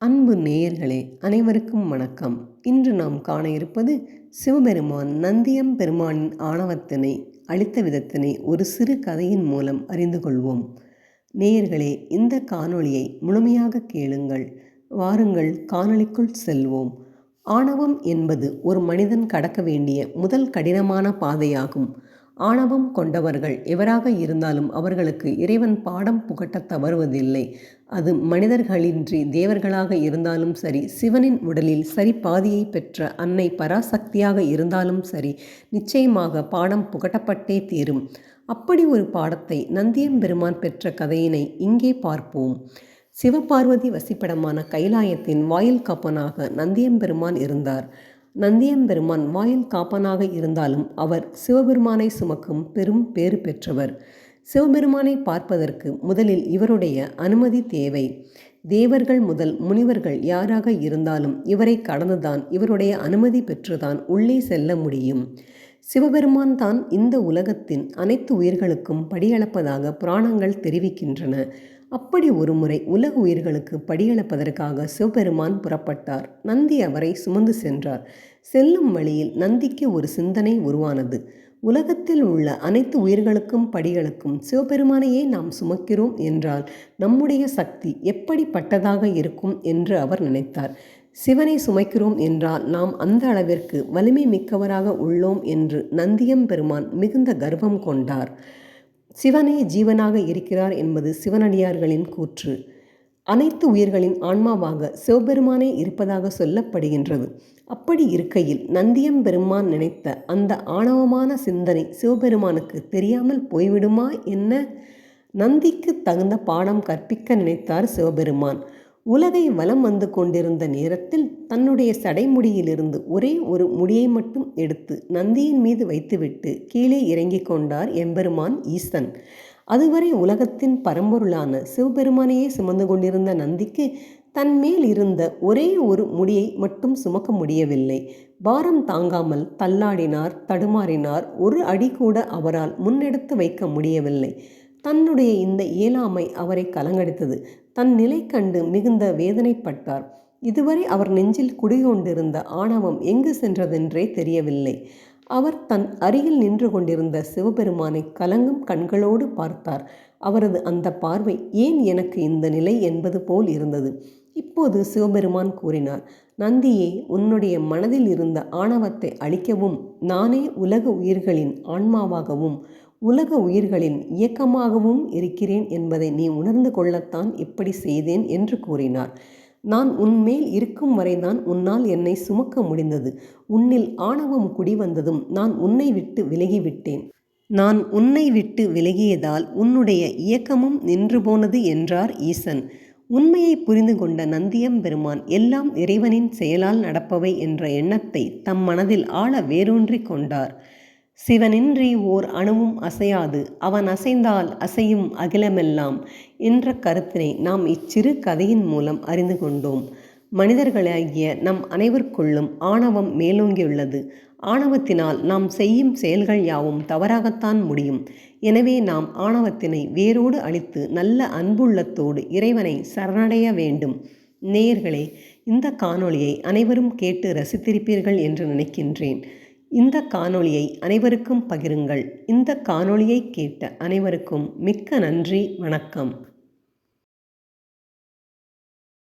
அன்பு நேயர்களே அனைவருக்கும் வணக்கம். இன்று நாம் காண இருப்பது சிவபெருமான் நந்தியம் பெருமானின் ஆணவத்தினை அளித்த விதத்தினை ஒரு சிறு கதையின் மூலம் அறிந்து கொள்வோம். நேயர்களே இந்த காணொளியை முழுமையாக கேளுங்கள். வாருங்கள் காணொளிக்குள் செல்வோம். ஆணவம் என்பது ஒரு மனிதன் கடக்க வேண்டிய முதல் கடினமான பாதையாகும். ஆணவம் கொண்டவர்கள் எவராக இருந்தாலும் அவர்களுக்கு இறைவன் பாடம் புகட்டத் தவறுவதில்லை. அது மனிதர்களின்றி தேவர்களாக இருந்தாலும் சரி சிவனின் உடலில் சரி பாதியை பெற்ற அன்னை பராசக்தியாக இருந்தாலும் சரி நிச்சயமாக பாடம் புகட்டப்பட்டே தீரும். அப்படி ஒரு பாடத்தை நந்தியம்பெருமான் பெற்ற கதையினை இங்கே பார்ப்போம். சிவபார்வதி வசிப்பிடமான கைலாயத்தின் வாயில் காப்பனாக நந்தியம்பெருமான் இருந்தார். நந்தியம்பெருமான் வாயில் காப்பனாக இருந்தாலும் அவர் சிவபெருமானை சுமக்கும் பெரும் பேறு பெற்றவர். சிவபெருமானை பார்ப்பதற்கு முதலில் இவருடைய அனுமதி தேவை. தேவர்கள் முதல் முனிவர்கள் யாராக இருந்தாலும் இவரை கடந்துதான் இவருடைய அனுமதி பெற்றுதான் உள்ளே செல்ல முடியும். சிவபெருமான் தான் இந்த உலகத்தின் அனைத்து உயிர்களுக்கும் படியளப்பதாக புராணங்கள் தெரிவிக்கின்றன. அப்படி ஒருமுறை உலக உயிர்களுக்கு படியளப்பதற்காக சிவபெருமான் புறப்பட்டார். நந்தி அவரை சுமந்து சென்றார். செல்லும் வழியில் நந்திக்கு ஒரு சிந்தனை உருவானது. உலகத்தில் உள்ள அனைத்து உயிர்களுக்கும் படிகளுக்கும் சிவபெருமானையே நாம் சுமக்கிறோம் என்றால் நம்முடைய சக்தி எப்படிப்பட்டதாக இருக்கும் என்று அவர் நினைத்தார். சிவனை சுமைக்கிறோம் என்றால் நாம் அந்த அளவிற்கு வலிமை மிக்கவராக உள்ளோம் என்று நந்தியம் பெருமான் மிகுந்த கர்வம் கொண்டார். சிவனே ஜீவனாக இருக்கிறார் என்பது சிவனடியார்களின் கூற்று. அனைத்து உயிர்களின் ஆன்மாவாக சிவபெருமானே இருப்பதாக சொல்லப்படுகின்றது. அப்படி இருக்கையில் நந்தியம் பெருமான் நினைத்த அந்த ஆணவமான சிந்தனை சிவபெருமானுக்கு தெரியாமல் போய்விடுமா என்ன? நந்திக்கு தகுந்த பாடம் கற்பிக்க நினைத்தார் சிவபெருமான். உலகை வலம் வந்து கொண்டிருந்த நேரத்தில் தன்னுடைய சடைமுடியிலிருந்து ஒரே ஒரு முடியை மட்டும் எடுத்து நந்தியின் மீது வைத்துவிட்டு கீழே இறங்கிக் கொண்டார் எம்பெருமான் ஈசன். அதுவரை உலகத்தின் பரம்பொருளான சிவபெருமானையே சுமந்து கொண்டிருந்த நந்திக்கு தன் மேல் இருந்த ஒரே ஒரு முடியை மட்டும் சுமக்க முடியவில்லை. பாரம் தாங்காமல் தள்ளாடினார் தடுமாறினார். ஒரு அடி கூட அவரால் முன்னெடுத்து வைக்க முடியவில்லை. தன்னுடைய இந்த இயலாமை அவரை கலங்கடித்தது. தன் நிலை கண்டு மிகுந்த வேதனைப்பட்டார். இதுவரை அவர் நெஞ்சில் குடிகொண்டிருந்த ஆணவம் எங்கு சென்றதென்றே தெரியவில்லை. அவர் தன் அருகில் நின்று கொண்டிருந்த சிவபெருமானை கலங்கும் கண்களோடு பார்த்தார். அவரது அந்த பார்வை ஏன் எனக்கு இந்த நிலை என்பது போல் இருந்தது. இப்போது சிவபெருமான் கூறினார் நந்தியே உன்னுடைய மனதில் இருந்த ஆணவத்தை அழிக்கவும் நானே உலக உயிர்களின் ஆன்மாவாகவும் உலக உயிர்களின் இயக்கமாகவும் இருக்கிறேன் என்பதை நீ உணர்ந்து கொள்ளத்தான் இப்படி செய்தேன் என்று கூறினார். நான் உன்மேல் இருக்கும் வரைதான் உன்னால் என்னை சுமக்க முடிந்தது. உன்னில் ஆணவம் குடிவந்ததும் நான் உன்னை விட்டு விலகிவிட்டேன். நான் உன்னை விட்டு விலகியதால் உன்னுடைய இயக்கமும் நின்று போனது என்றார் ஈசன். உண்மையை புரிந்து கொண்ட நந்தியம் பெருமான் எல்லாம் இறைவனின் செயலால் நடப்பவை என்ற எண்ணத்தை தம் மனதில் ஆழ வேரூன்றி கொண்டார். சிவனின்றி ஓர் அணுவும் அசையாது. அவன் அசைந்தால் அசையும் அகிலமெல்லாம் என்ற கருத்தினை நாம் இச்சிறு கதையின் மூலம் அறிந்து கொண்டோம். மனிதர்களாகிய நம் அனைவருக்குள்ளும் ஆணவம் மேலோங்கியுள்ளது. ஆணவத்தினால் நாம் செய்யும் செயல்கள் யாவும் தவறாகத்தான் முடியும். எனவே நாம் ஆணவத்தினை வேரோடு அழித்து நல்ல அன்புள்ளத்தோடு இறைவனை சரணடைய வேண்டும். நேயர்களே இந்த காணொளியை அனைவரும் கேட்டு ரசித்திருப்பீர்கள் என்று நினைக்கின்றேன். இந்த காணொளியை அனைவருக்கும் பகிருங்கள். இந்த காணொளியை கேட்ட அனைவருக்கும் மிக்க நன்றி. வணக்கம்.